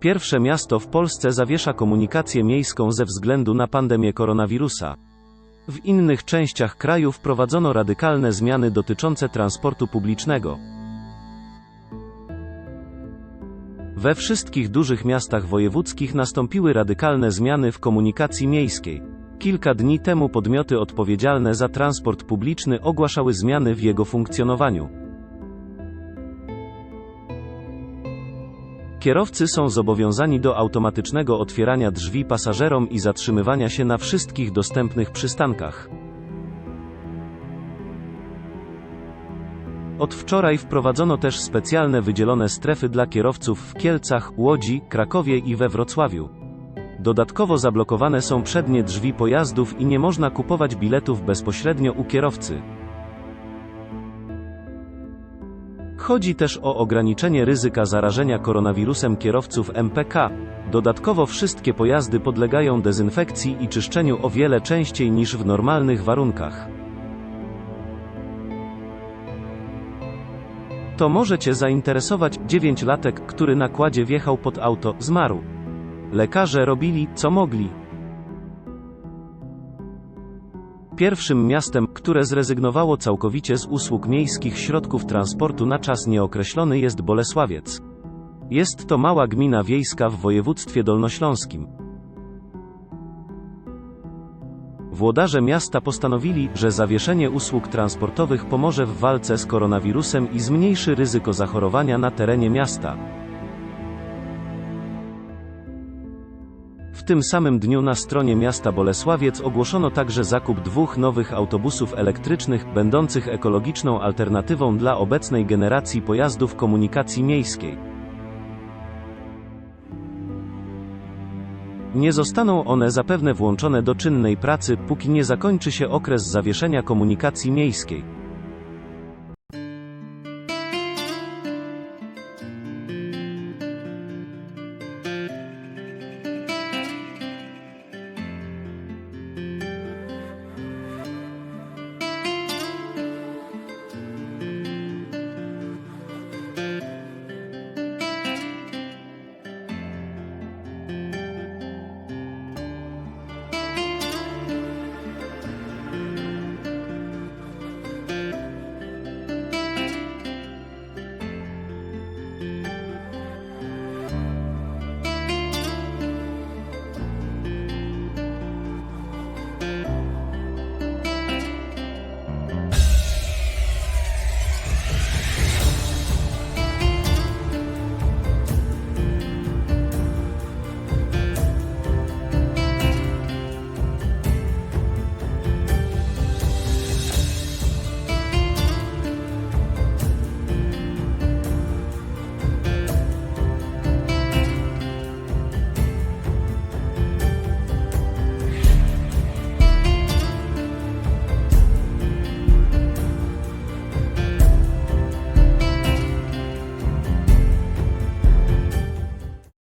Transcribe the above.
Pierwsze miasto w Polsce zawiesza komunikację miejską ze względu na pandemię koronawirusa. W innych częściach kraju wprowadzono radykalne zmiany dotyczące transportu publicznego. We wszystkich dużych miastach wojewódzkich nastąpiły radykalne zmiany w komunikacji miejskiej. Kilka dni temu podmioty odpowiedzialne za transport publiczny ogłaszały zmiany w jego funkcjonowaniu. Kierowcy są zobowiązani do automatycznego otwierania drzwi pasażerom i zatrzymywania się na wszystkich dostępnych przystankach. Od wczoraj wprowadzono też specjalne wydzielone strefy dla kierowców w Kielcach, Łodzi, Krakowie i we Wrocławiu. Dodatkowo zablokowane są przednie drzwi pojazdów i nie można kupować biletów bezpośrednio u kierowcy. Chodzi też o ograniczenie ryzyka zarażenia koronawirusem kierowców MPK. Dodatkowo wszystkie pojazdy podlegają dezynfekcji i czyszczeniu o wiele częściej niż w normalnych warunkach. To może Cię zainteresować. Dziewięciolatek, który na kładzie wjechał pod auto, zmarł. Lekarze robili, co mogli. Pierwszym miastem, które zrezygnowało całkowicie z usług miejskich środków transportu na czas nieokreślony jest Bolesławiec. Jest to mała gmina wiejska w województwie dolnośląskim. Włodarze miasta postanowili, że zawieszenie usług transportowych pomoże w walce z koronawirusem i zmniejszy ryzyko zachorowania na terenie miasta. W tym samym dniu na stronie miasta Bolesławiec ogłoszono także zakup dwóch nowych autobusów elektrycznych, będących ekologiczną alternatywą dla obecnej generacji pojazdów komunikacji miejskiej. Nie zostaną one zapewne włączone do czynnej pracy, póki nie zakończy się okres zawieszenia komunikacji miejskiej.